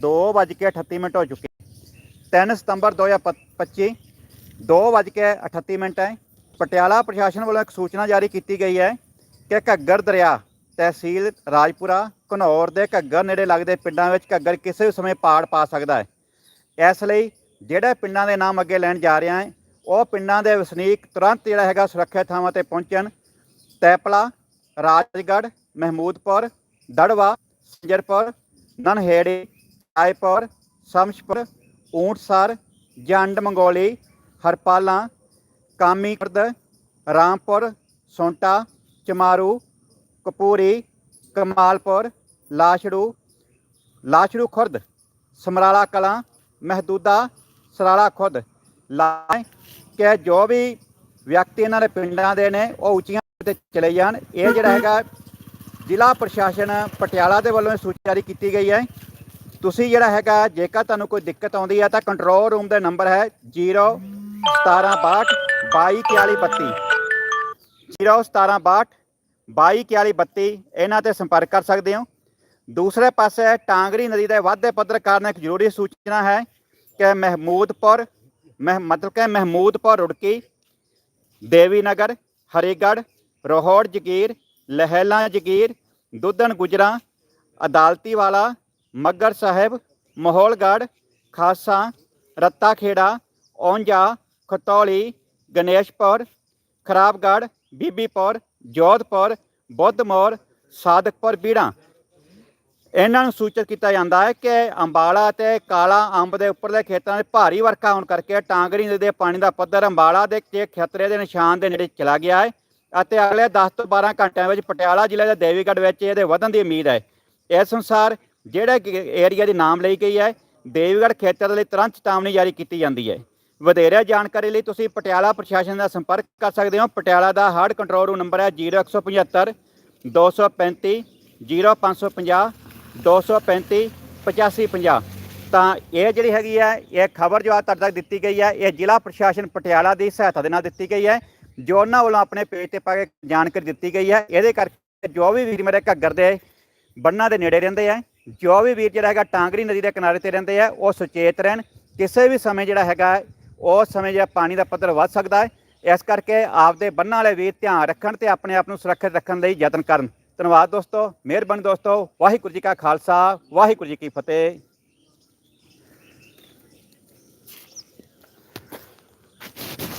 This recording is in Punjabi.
2:38 ਮਿੰਟ ਹੋ ਚੁੱਕੇ। 3 ਸਤੰਬਰ 2025 2:38 ਮਿੰਟ ਹੈ। ਪਟਿਆਲਾ ਪ੍ਰਸ਼ਾਸਨ ਵੱਲੋਂ ਇੱਕ ਸੂਚਨਾ ਜਾਰੀ ਕੀਤੀ ਗਈ ਹੈ ਕਿ ਘੱਗਰ ਦਰਿਆ ਤਹਿਸੀਲ ਰਾਜਪੁਰਾ, ਘਨੌਰ ਦੇ ਘੱਗਰ ਨੇੜੇ ਲੱਗਦੇ ਪਿੰਡਾਂ ਵਿੱਚ ਘੱਗਰ ਕਿਸੇ ਵੀ ਸਮੇਂ ਪਾੜ ਪਾ ਸਕਦਾ ਹੈ। ਇਸ ਲਈ ਜਿਹੜੇ ਪਿੰਡਾਂ ਦੇ ਨਾਮ ਅੱਗੇ ਲੈਣ ਜਾ ਰਿਹਾ ਹੈ, ਉਹ ਪਿੰਡਾਂ ਦੇ ਵਸਨੀਕ ਤੁਰੰਤ ਜਿਹੜਾ ਹੈਗਾ ਸੁਰੱਖਿਅਤ ਥਾਵਾਂ ਤੇ ਪਹੁੰਚਣ। ਤੈਪਲਾ, ਰਾਜਗੜ੍ਹ, ਮਹਿਮੂਦਪੁਰ, ਦੜਵਾ, ਸਿੰਜਰਪੁਰ, ਨਨਹੇੜੀ ਆਇਪੁਰ ਸਮਸ਼ਪੁਰ, ਊਂਟਸਰ, ਜੰਡ ਮੰਗੋਲੀ, ਹਰਪਾਲਾਂ, ਕਾਮੀ ਖੁਰਦ, ਰਾਮਪੁਰ, ਸੋਂਟਾ, ਚਮਾਰੂ, ਕਪੂਰੀ, ਕਮਾਲਪੁਰ ਲਾਸ਼ੜੂ ਲਾਸ਼ੜੂ ਖੁਰਦ, ਸਮਰਾਲਾ ਕਲਾਂ, ਮਹਦੂਦਾ ਸਰਾਲਾ ਖੁਦ ਲਾਏ ਕਿ ਜੋ ਵੀ ਵਿਅਕਤੀ ਇਹਨਾਂ ਦੇ ਪਿੰਡਾਂ ਦੇ ਨੇ, ਉਹ ਉੱਚੀਆਂ ਤੇ ਚਲੇ ਜਾਣ। ਇਹ ਜਿਹੜਾ ਹੈਗਾ ਜ਼ਿਲ੍ਹਾ ਪ੍ਰਸ਼ਾਸਨ ਪਟਿਆਲਾ ਦੇ ਵੱਲੋਂ ਸੂਚੀ ਜਾਰੀ ਕੀਤੀ ਗਈ ਹੈ। ਤੁਸੀਂ ਜਿਹੜਾ ਹੈਗਾ, ਜੇਕਰ ਤੁਹਾਨੂੰ ਕੋਈ ਦਿੱਕਤ ਆਉਂਦੀ ਹੈ ਤਾਂ ਕੰਟਰੋਲ ਰੂਮ ਦਾ ਨੰਬਰ ਹੈ 0 1762 224132 01762 224132 ਇਹਨਾਂ ਤੇ ਸੰਪਰਕ ਕਰ ਸਕਦੇ ਹੋ। ਦੂਸਰੇ ਪਾਸੇ ਟਾਂਗਰੀ ਨਦੀ ਦੇ ਵਾਧੇ ਪੱਧਰ ਕਾਰਨ ਇੱਕ ਜ਼ਰੂਰੀ ਸੂਚਨਾ ਹੈ ਕਿ ਮਹਿਮੂਦਪੁਰ, ਮਹ, ਮਤਲਬ ਕਿ ਮਹਿਮੂਦਪੁਰ ਰੁੜਕੀ ਦੇਵੀ ਨਗਰ ਹਰੀਗੜ੍ਹ, ਰੋਹੜ, ਜਗੀਰ, ਲਹਿਲਾ, ਜਗੀਰ, ਦੁੱਧਣ, ਗੁਜਰਾ ਅਦਾਲਤੀ ਵਾਲਾ ਮੱਗਰ ਸਾਹਿਬ, ਮਹੌਲਗੜ੍ਹ ਖਾਸਾ ਰੱਤਾਖੇੜਾ ਖੇੜਾ ਖਤੌਲੀ ਗਣੇਸ਼ਪੁਰ, ਖਰਾਬਗੜ੍ਹ, ਬੀਬੀਪੁਰ, ਜੋਧਪੁਰ, ਬੁੱਧਮੌਰ, ਸਾਦਕਪੁਰ ਬੀੜਾਂ। ਇਹਨਾਂ ਨੂੰ ਸੂਚਿਤ ਕੀਤਾ ਜਾਂਦਾ ਹੈ ਕਿ ਅੰਬਾਲਾ ਤੇ ਕਾਲਾ ਅੰਬ ਦੇ ਉੱਪਰਲੇ ਖੇਤਾਂ 'ਚ ਭਾਰੀ ਵਰਖਾ ਹੋਣ ਕਰਕੇ ਟਾਂਗਰੀ ਨਦੀ ਦੇ ਪਾਣੀ ਦਾ ਪੱਧਰ ਅੰਬਾਲਾ ਦੇ ਕੇ ਖਤਰੇ ਦੇ ਨਿਸ਼ਾਨ ਦੇ ਨੇੜੇ ਚਲਾ ਗਿਆ ਹੈ ਅਤੇ ਅਗਲੇ 10 ਤੋਂ 12 ਘੰਟਿਆਂ ਵਿੱਚ ਪਟਿਆਲਾ ਜ਼ਿਲ੍ਹੇ ਦੇ ਦੇਵੀਗੜ੍ਹ ਵਿੱਚ ਇਹਦੇ ਵਧਣ ਦੀ ਉਮੀਦ ਹੈ। ਇਸ ਅਨੁਸਾਰ ਜਿਹੜੇ ਏਰੀਆ ਦੀ ਨਾਮ ਲਈ ਗਈ ਹੈ, ਦੇਵੀਗੜ੍ਹ ਖੇਤਰ ਦੇ ਲਈ ਤੁਰੰਤ ਚੇਤਾਵਨੀ ਜਾਰੀ ਕੀਤੀ ਜਾਂਦੀ ਹੈ। ਵਧੇਰੇ ਜਾਣਕਾਰੀ ਲਈ ਤੁਸੀਂ ਪਟਿਆਲਾ ਪ੍ਰਸ਼ਾਸਨ ਦਾ ਸੰਪਰਕ ਕਰ ਸਕਦੇ ਹੋ। ਪਟਿਆਲਾ ਦਾ ਹਾਰਡ ਕੰਟਰੋਲ ਰੂਮ ਨੰਬਰ ਹੈ 0175 235 0550 235 8550 ਤਾਂ ਇਹ ਜਿਹੜੀ ਹੈਗੀ ਹੈ, ਇਹ ਖਬਰ ਜੋ ਆ ਤੁਹਾਡੇ ਤੱਕ ਦਿੱਤੀ ਗਈ ਹੈ, ਇਹ ਜ਼ਿਲ੍ਹਾ ਪ੍ਰਸ਼ਾਸਨ ਪਟਿਆਲਾ ਦੀ ਸਹਾਇਤਾ ਦੇ ਨਾਲ ਦਿੱਤੀ ਗਈ ਹੈ। ਜੋ ਉਹਨਾਂ ਵੱਲੋਂ ਆਪਣੇ ਪੇਜ ਤੇ ਪਾ ਕੇ ਜਾਣਕਾਰੀ ਦਿੱਤੀ ਗਈ ਹੈ, ਇਹਦੇ ਕਰਕੇ ਜੋ ਵੀ ਵੀਰ ਮੇਰੇ ਘੱਗਰ ਦੇ ਬੰਨਾਂ ਦੇ ਨੇੜੇ ਰਹਿੰਦੇ ਆ ਜੋ ਵੀ ਵੀਰ ਜਿਹੜਾ ਹੈਗਾ ਟਾਂਗਰੀ ਨਦੀ ਦੇ ਕਿਨਾਰੇ ਤੇ ਰਹਿੰਦੇ ਆ, ਉਹ ਸੁਚੇਤ ਰਹਿਣ। ਕਿਸੇ ਵੀ ਸਮੇਂ ਜਿਹੜਾ ਹੈਗਾ ਉਸ ਸਮੇਂ ਜਿਹੜਾ ਪਾਣੀ ਦਾ ਪੱਧਰ ਵੱਧ ਸਕਦਾ ਹੈ। ਇਸ ਕਰਕੇ ਆਪਦੇ ਬੰਨਾਂ ਵਾਲੇ ਵੀਰ ਧਿਆਨ ਰੱਖਣ ਤੇ ਆਪਣੇ ਆਪ ਨੂੰ ਸੁਰੱਖਿਅਤ ਰੱਖਣ ਲਈ ਯਤਨ ਕਰਨ। ਧੰਨਵਾਦ ਦੋਸਤੋ, ਮਿਹਰਬਾਨੀ ਦੋਸਤੋ, ਵਾਹਿਗੁਰੂ ਜੀ ਕਾ ਖਾਲਸਾ, ਵਾਹਿਗੁਰੂ ਜੀ ਕੀ ਫਤਿਹ।